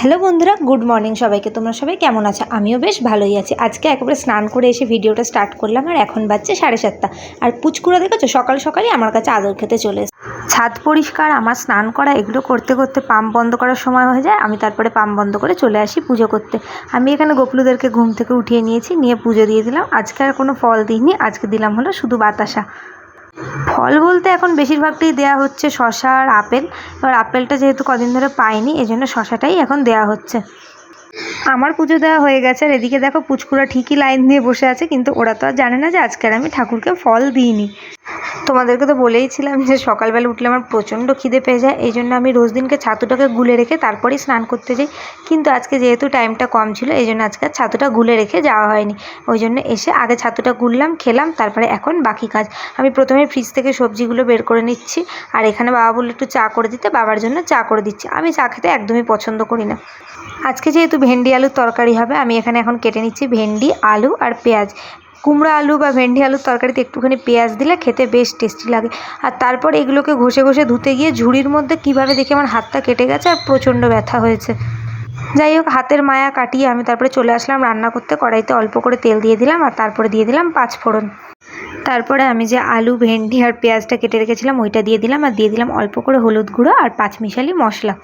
Hello বন্ধুরা, good morning সবাইকে। তোমরা সবাই কেমন আছো? আমিও বেশ ভালোই আছি। আজকে একেবারে স্নান করে এসে ভিডিওটা স্টার্ট করলাম আর এখন বাজছে সাড়ে সাতটা। আর পুচকুড়া দেখেছ? সকাল সকালই আমার কাছে আদর খেতে চলে। ছাদ পরিষ্কার, আমার স্নান করা, এগুলো করতে করতে পাম্প বন্ধ করার সময় হয়ে যায়। আমি তারপরে পাম্প বন্ধ করে চলে আসি পুজো করতে। আমি এখানে গোপলুদেরকে ঘুম থেকে উঠিয়ে নিয়েছি, নিয়ে পুজো দিয়ে দিলাম। আজকে আর কোনো ফল দিইনি, আজকে দিলাম হলো শুধু বাতাসা। ফল বলতে এখন বেশিরভাগটাই দেওয়া হচ্ছে শশা আর আপেল। এবার আপেলটা যেহেতু কদিন ধরে পাইনি এই জন্য শশাটাই এখন দেওয়া হচ্ছে। আমার পুজো দেওয়া হয়ে গেছে, আর এদিকে দেখো পুচকুরা ঠিকই লাইন দিয়ে বসে আছে, কিন্তু ওরা তো আর জানে না যে আজকের আমি ঠাকুরকে ফল দিইনি। তোমাদেরকে তো বলেইছিলাম যে সকালবেলা উঠলে আমার প্রচণ্ড খিদে পেয়ে যায়, এই জন্য আমি রোজ দিনকে ছাতুটাকে গুলে রেখে তারপরেই স্নান করতে যাই। কিন্তু আজকে যেহেতু টাইমটা কম ছিল, এই জন্য আজকে ছাতুটা গুলে রেখে যাওয়া হয়নি। ওই জন্য এসে আগে ছাতুটা গুললাম, খেলাম, তারপরে এখন বাকি কাজ। আমি প্রথমে ফ্রিজ থেকে সবজিগুলো বের করে নিচ্ছি, আর এখানে বাবা বলল একটু চা করে দিতে, বাবার জন্য চা করে দিচ্ছি। আমি চা খেতে একদমই পছন্দ করি না। আজকে যেহেতু ভেন্ডি আলুর তরকারি হবে, আমি এখানে এখন কেটে নিচ্ছি ভেন্ডি, আলু আর পেঁয়াজ। কুমড়ো আলু বা ভেন্ডি আলুর তরকারিতে একটুখানি পেঁয়াজ দিলে খেতে বেশ টেস্টি লাগে। আর তারপর এগুলোকে ঘষে ঘষে ধুতে গিয়ে ঝুড়ির মধ্যে কীভাবে দেখি আমার হাতটা কেটে গেছে আর প্রচণ্ড ব্যথা হয়েছে। যাই হোক, হাতের মায়া কাটিয়ে আমি তারপরে চলে আসলাম রান্না করতে। কড়াইতে অল্প করে তেল দিয়ে দিলাম আর তারপরে দিয়ে দিলাম পাঁচ ফোড়ন। তারপরে আমি যে আলু, ভেন্ডি আর পেঁয়াজটা কেটে রেখেছিলাম, ওইটা দিয়ে দিলাম আর দিয়ে দিলাম অল্প করে হলুদ গুঁড়ো আর পাঁচমিশালি মশলা।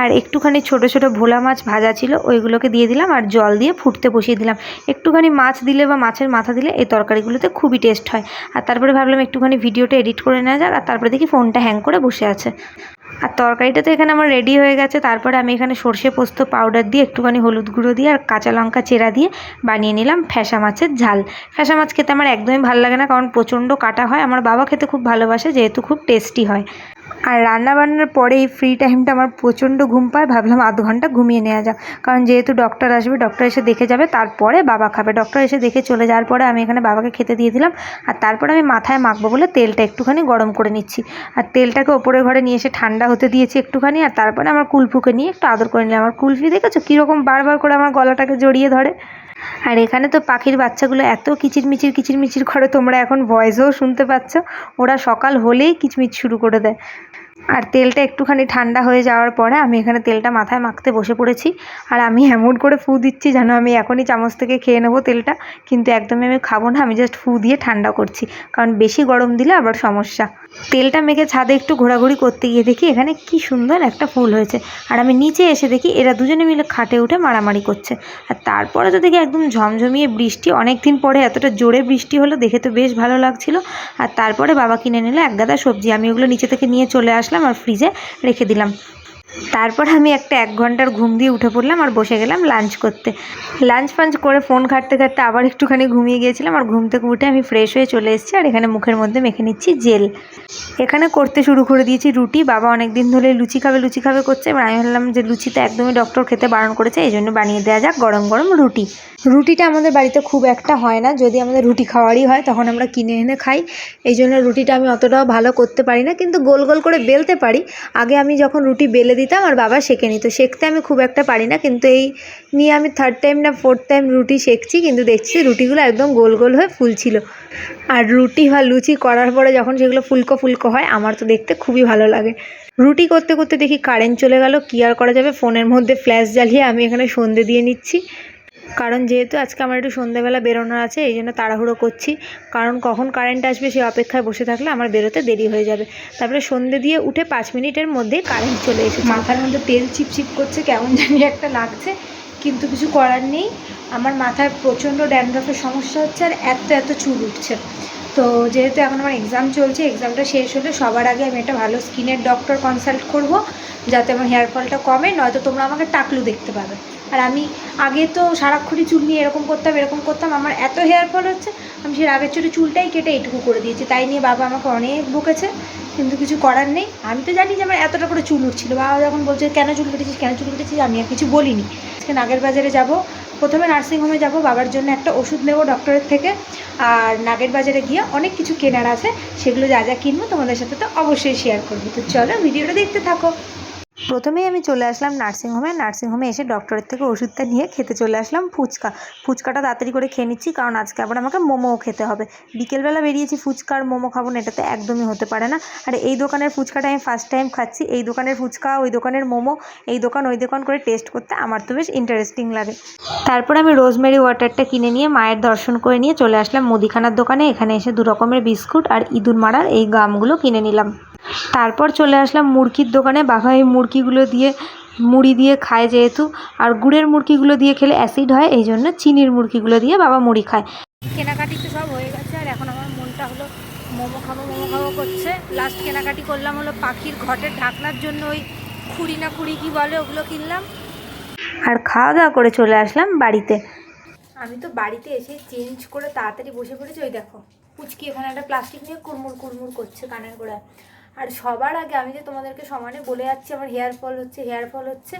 আর একটুখানি ছোট ছোট ভোলা মাছ ভাজা ছিল, ওইগুলোকে দিয়ে দিলাম আর জল দিয়ে ফুটতে বসিয়ে দিলাম। একটুখানি মাছ দিলে বা মাছের মাথা দিলে এই তরকারিগুলোতে খুবই টেস্ট হয়। আর তারপরে ভাবলাম একটুখানি ভিডিওটা এডিট করে নেওয়া যাক, আর তারপরে দেখি ফোনটা হ্যাং করে বসে আছে। আর তরকারিটা তো এখানে আমার রেডি হয়ে গেছে, তারপরে আমি এখানে সর্ষে পোস্ত পাউডার দিয়ে একটুখানি হলুদ গুঁড়ো দিয়ে আর কাঁচা লঙ্কা চেরা দিয়ে বানিয়ে নিলাম ফ্যাসা মাছের ঝাল। ফ্যাসা মাছ খেতে আমার একদমই ভালো লাগে না, কারণ প্রচণ্ড কাটা হয়। আমার বাবা খেতে খুব ভালোবাসে, যেহেতু খুব টেস্টি হয়। আর রান্না বান্নার পরে এই ফ্রি টাইমটা আমার প্রচণ্ড ঘুম পায়, ভাবলাম আধ ঘণ্টা ঘুমিয়ে নেওয়া যাক। কারণ যেহেতু ডক্টর আসবে ডক্টর এসে দেখে যাবে, তারপরে বাবা খাবে। ডক্টর এসে দেখে চলে যাওয়ার পরে আমি এখানে বাবাকে খেতে দিয়ে দিলাম, আর তারপরে আমি মাথায় মাখবো বলে তেলটা একটুখানি গরম করে নিচ্ছি। আর তেলটাকে ওপরের ঘরে নিয়ে এসে ঠান্ডা হতে দিয়েছি একটুখানি, আর তারপরে আমার কুলফুকে নিয়ে একটু আদর করে নিলাম। আমার কুলফি দেখেছ? কীরকম বারবার করে আমার গলাটাকে জড়িয়ে ধরে। আর এখানে তো পাখির বাচ্চাগুলো এত কিচিরমিচির কিচিরমিচির করে তোমরা এখন ভয়েসেও শুনতে পাচ্ছ। ওরা সকাল হলেই কিচমিচ শুরু করে দেয়। আর তেলটা একটুখানি ঠান্ডা হয়ে যাওয়ার পরে আমি এখানে তেলটা মাথায় মাখতে বসে পড়েছি। আর আমি এমন করে ফু দিচ্ছি যেন আমি এখনই চামচ থেকে খেয়ে নেব তেলটা। কিন্তু একদমই আমি খাব না, আমি জাস্ট ফু দিয়ে ঠান্ডা করছি। কারণ বেশি গরম দিলে আবার সমস্যা। তেলটা মেখে ছাদে একটু ঘোরাঘুরি করতে গিয়ে দেখি এখানে কি সুন্দর একটা ফুল হয়েছে। আর আমি নিচে এসে দেখি এরা দুজনে মিলে খাটে উঠে মারামারি করছে। আর তারপরে তো দেখি একদম ঝমঝমিয়ে বৃষ্টি। অনেক দিন পরে এতটা জোরে বৃষ্টি হলো, দেখে তো বেশ ভালো লাগছিল। আর তারপরে বাবা কিনে নিলে এক গাদা সবজি। আমি ওগুলো নিচে থেকে নিয়ে চলে আসলাম। আর ফ্রিজে রেখে দিলাম। তারপর আমি একটা এক ঘণ্টার ঘুম দিয়ে উঠে পড়লাম আর বসে গেলাম লাঞ্চ করতে। লাঞ্চ ফাঞ্চ করে ফোন ঘাটতে ঘাটতে আবার একটুখানি ঘুমিয়ে গিয়েছিলাম আর ঘুম থেকে উঠে আমি ফ্রেশ হয়ে চলে এসেছি আর এখানে মুখের মধ্যে মেখে নিচ্ছি জেল এখানে করতে শুরু করে দিয়েছি রুটি। বাবা অনেক দিন ধরে লুচি খাবে লুচি খাবে করছে। এবার আমি ভাবলাম যে লুচি তো একদমই ডক্টর খেতে বারণ করেছে, এই জন্য বানিয়ে দেওয়া যাক গরম গরম রুটি। রুটিটা আমাদের বাড়িতে খুব একটা হয় না। যদি আমাদের রুটি খাওয়ারই হয়, তখন আমরা কিনে এনে খাই। এই জন্য রুটিটা আমি অতটাও ভালো করতে পারি না। কিন্তু গোল গোল করে বেলতে পারি। আগে আমি যখন রুটি বেলে দিতাম আর বাবা শেখে নিত সেঁকতে আমি খুব একটা পারি না, কিন্তু এই নিয়ে আমি থার্ড টাইম না ফোর্থ টাইম রুটি সেঁকছি কিন্তু দেখছি রুটিগুলো একদম গোল গোল হয়ে ফুলছিল আর রুটি বা লুচি করার পরে যখন সেগুলো ফুলকো ফুলকো হয়, আমার তো দেখতে খুবই ভালো লাগে। রুটি করতে করতে দেখি কারেন্ট চলে গেল, কী আর করা যাবে? ফোনের মধ্যে ফ্ল্যাশ জ্বালিয়ে আমি এখানে সন্ধে দিয়ে নিচ্ছি। কারণ যেহেতু আজকে আমার একটু সন্ধ্যেবেলা বেরোনোর আছে, এই জন্য তাড়াহুড়ো করছি। কারণ কখন কারেন্ট আসবে সেই অপেক্ষায় বসে থাকলে আমার বেরোতে দেরি হয়ে যাবে। তারপরে সন্ধে দিয়ে উঠে পাঁচ মিনিটের মধ্যেই কারেন্ট চলে এসেছে। মাথার মধ্যে তেল চিপচিপ করছে, কেমন জানি একটা লাগছে, কিন্তু কিছু করার নেই। আমার মাথায় প্রচণ্ড ড্যান্ড্রফের সমস্যা হচ্ছে আর এত এত চুল উঠছে। তো যেহেতু এখন আমার এক্সাম চলছে এক্সামটা শেষ হলে সবার আগে আমি একটা ভালো স্কিনের ডক্টর কনসাল্ট করব, যাতে আমার হেয়ার ফলটা কমে, নয়তো তোমরা আমাকে টাকলু দেখতে পাবে। আর আমি আগে তো সারাক্ষণই চুল নিয়ে এরকম করতাম এরকম করতাম। আমার এত হেয়ার ফল হচ্ছে, আমি সেই আগের ছোটো চুলটাই কেটে এইটুকু করে দিয়েছি। তাই নিয়ে বাবা আমাকে অনেক বকেছে, কিন্তু কিছু করার নেই। আমি তো জানি যে আমার এতটা করে চুল উঠছিল। বাবা যখন বলছে, কেন চুল কেটেছিস, কেন চুল কেটেছিস? আমি আর কিছু বলিনি। আজকে নাগের বাজারে যাব, প্রথমে নার্সিংহোমে যাব, বাবার জন্য একটা ওষুধ নেব ডক্টরের থেকে। আর নাগের বাজারে গিয়ে অনেক কিছু কেনার আছে, সেগুলো যা যা কিনবো তোমাদের সাথে তো অবশ্যই শেয়ার করব। তো চলো, ভিডিওটা দেখতে থাকো। প্রথমেই আমি চলে আসলাম নার্সিংহোমে নার্সিংহোমে এসে ডক্টরের থেকে ওষুধটা নিয়ে খেতে চলে আসলাম ফুচকা। ফুচকাটা তাড়াতাড়ি করে খেয়ে নিচ্ছি, কারণ আজকে আবার আমাকে মোমোও খেতে হবে। বিকেলবেলা বেরিয়েছি, ফুচকা আর মোমো খাব না, এটাতে একদমই হতে পারে না। আর এই দোকানের ফুচকাটা আমি ফার্স্ট টাইম খাচ্ছি। এই দোকানের ফুচকা, ওই দোকানের মোমো, এই দোকান, ওই দোকান করে টেস্ট করতে আমার তো বেশ ইন্টারেস্টিং লাগে। তারপর আমি রোজমেরি ওয়াটারটা কিনে নিয়ে মায়ের দর্শন করে নিয়ে চলে আসলাম মুদিখানার দোকানে। এখানে এসে দু রকমের বিস্কুট আর ইঁদুর মারার এই গামগুলো কিনে নিলাম। তারপর চলে আসলাম মুরগির দোকানে। বাবা এই মুরগিগুলো দিয়ে মুড়ি দিয়ে খায় যেহেতু। আর গুড়ের মুরগিগুলো দিয়ে খেলে অ্যাসিড হয় এই জন্য চিনির মুরগিগুলো দিয়ে বাবা মুড়ি খায়। কেনাকাটি তো সব হয়ে গেছে আর এখন আমার মনটা হলো মোমো খাব মোমো খাব করছে। লাস্ট কেনাকাটি করলাম হলো পাখির ঘটের ঢাকনার জন্য ওই খুঁড়ি না খুঁড়ি কী বলে ওগুলো কিনলাম। আর খাওয়া দাওয়া করে চলে আসলাম বাড়িতে। আমি তো বাড়িতে এসে চেঞ্জ করে তাড়াতাড়ি বসে পড়েছি ওই দেখো পুচকি এখানে একটা প্লাস্টিক নিয়ে কুড়মুড় কুড়মুড় করছে কানের গোড়ায়। আর সবার আগে আমি যে তোমাদেরকে সমানে বলে যাচ্ছি, আমার হেয়ার ফল হচ্ছে হেয়ার ফল হচ্ছে,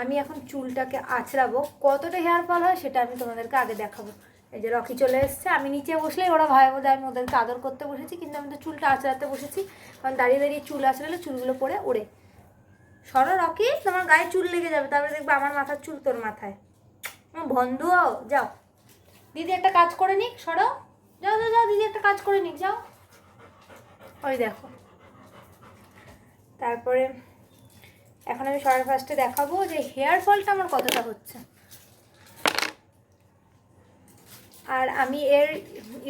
আমি এখন চুলটাকে আঁচড়াবো। কতটা হেয়ার ফল হয় সেটা আমি তোমাদেরকে আগে দেখাবো। এই যে রকি চলে এসছে, আমি নিচে বসলেই ওরা ভয় বোধ আমি ওদেরকে আদর করতে বসেছি, কিন্তু আমি তো চুলটা আঁচড়াতে বসেছি, কারণ দাঁড়িয়ে দাঁড়িয়ে চুল আঁচড়ালে চুলগুলো পরে ওড়ে। সরো রকি, তোমার গায়ে চুল লেগে যাবে, তারপরে দেখবে আমার মাথার চুল তোর মাথায়। বন্ধু হও, যাও। দিদি একটা কাজ করে নিক, সরো। যাও যাও যাও, দিদি একটা কাজ করে নিক, যাও। ওই দেখো। তারপরে এখন আমি সবার ফার্স্টে দেখাবো যে হেয়ার ফলটা আমার কতটা হচ্ছে। আর আমি এর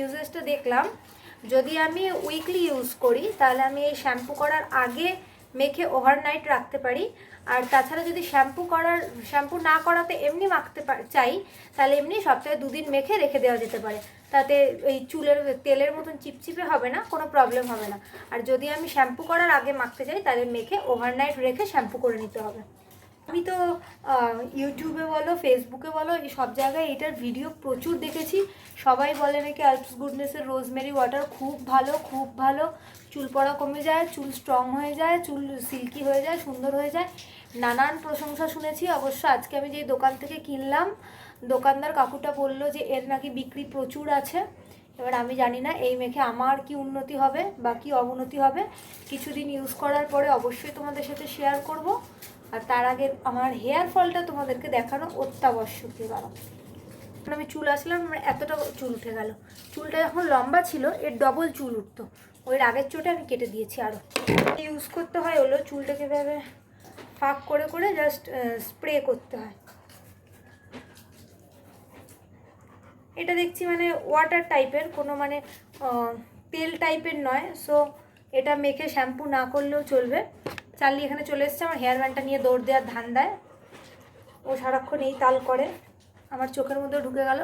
ইউজেসটা দেখলাম। যদি আমি উইকলি ইউজ করি, তাহলে আমি এই শ্যাম্পু করার আগে মেখে ওভারনাইট রাখতে পারি। আর তাছাড়া যদি শ্যাম্পু করার শ্যাম্পু না করাতে এমনি মাখতে চাই, তাহলে এমনি সপ্তাহে দুদিন মেখে রেখে দেওয়া যেতে পারে। তাতে এই চুলের তেলের মতন চিপচিপে হবে না, কোনো প্রবলেম হবে না। আর যদি আমি শ্যাম্পু করার আগে মাখতে চাই তাহলে মেখে ওভারনাইট রেখে শ্যাম্পু করে নিতে হবে। আমি তো ইউটিউবে বলো ফেসবুকে বলো, এই সব জায়গায় এটার ভিডিও প্রচুর দেখেছি। সবাই বলে নাকি আলপস গুডনেসের রোজমেরি ওয়াটার খুব ভালো খুব ভালো। চুল পড়া কমে যায়, চুল স্ট্রং হয়ে যায়, চুল সিল্কি হয়ে যায়, সুন্দর হয়ে যায়। নানান প্রশংসা শুনেছি। অবশ্য আজকে আমি যে দোকান থেকে কিনলাম, দোকানদার কাকুটা বলল যে, এর নাকি বিক্রি প্রচুর আছে। এবার আমি জানি না, এই মেখে আমার কি উন্নতি হবে বা কি অবনতি হবে। কিছুদিন ইউজ করার পরে অবশ্যই তোমাদের সাথে শেয়ার করব। আর তার আগে আমার হেয়ার ফলটা তোমাদেরকে দেখানো অত্যাবশ্যকীয় বাবা আমি চুল আসলাম, আমার এতটা চুল উঠে গেল। চুলটা যখন লম্বা ছিল, এর ডবল চুল উঠতো। ওই আগের চোটে আমি কেটে দিয়েছি আরও ইউজ করতে হয় হলো চুলটাকে এভাবে ফাঁক করে করে জাস্ট স্প্রে করতে হয়। এটা দেখছি মানে ওয়াটার টাইপের কোনো মানে তেল টাইপের নয়। সো এটা মেখে শ্যাম্পু না করলেও চলবে। চার্লি এখানে চলে এসছে, আমার হেয়ার ব্যান্ডটা নিয়ে দৌড় দেওয়ার ধান দেয় ও সারাক্ষণ এই তাল করে। আমার চোখের মধ্যে ঢুকে গেল।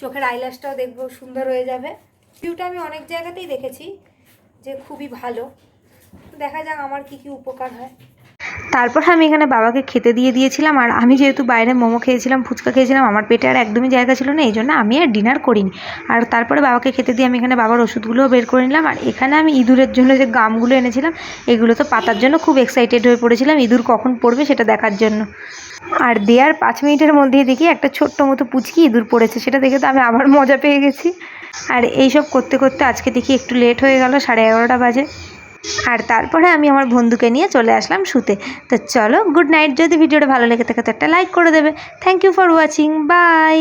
চোখের আইলাসটাও দেখব, সুন্দর হয়ে যাবে। ভিউটা আমি অনেক জায়গাতেই দেখেছি যে খুবই ভালো। দেখা যাক আমার কি কি উপকার হয়। তারপর আমি এখানে বাবাকে খেতে দিয়ে দিয়েছিলাম, আর আমি যেহেতু বাইরে মোমো খেয়েছিলাম, ফুচকা খেয়েছিলাম, আমার পেটে আর একদমই জায়গা ছিল না, এই জন্য আমি আর ডিনার করিনি। আর তারপরে বাবাকে খেতে দিয়ে আমি এখানে বাবার ওষুধগুলোও বের করে নিলাম, আর এখানে আমি ইঁদুরের জন্য যে গামগুলো এনেছিলাম, এগুলো তো পাতার জন্য খুব এক্সাইটেড হয়ে পড়েছিলাম, ইঁদুর কখন পড়বে সেটা দেখার জন্য। আর দেওয়ার পাঁচ মিনিটের মধ্যেই দেখি একটা ছোট্ট মতো পুচকি ইঁদুর পড়েছে, সেটা দেখে তো আমি আবার মজা পেয়ে গেছি। আর এইসব করতে করতে আজকে দেখি একটু লেট হয়ে গেল, সাড়ে এগারোটা বাজে। আর তারপরে আমি আমার বন্ধুকে নিয়ে চলে আসলাম শুতে। তো চলো গুড নাইট যদি ভিডিওটা ভালো লেগে থাকে, তো একটা লাইক করে দেবে। Thank you for watching bye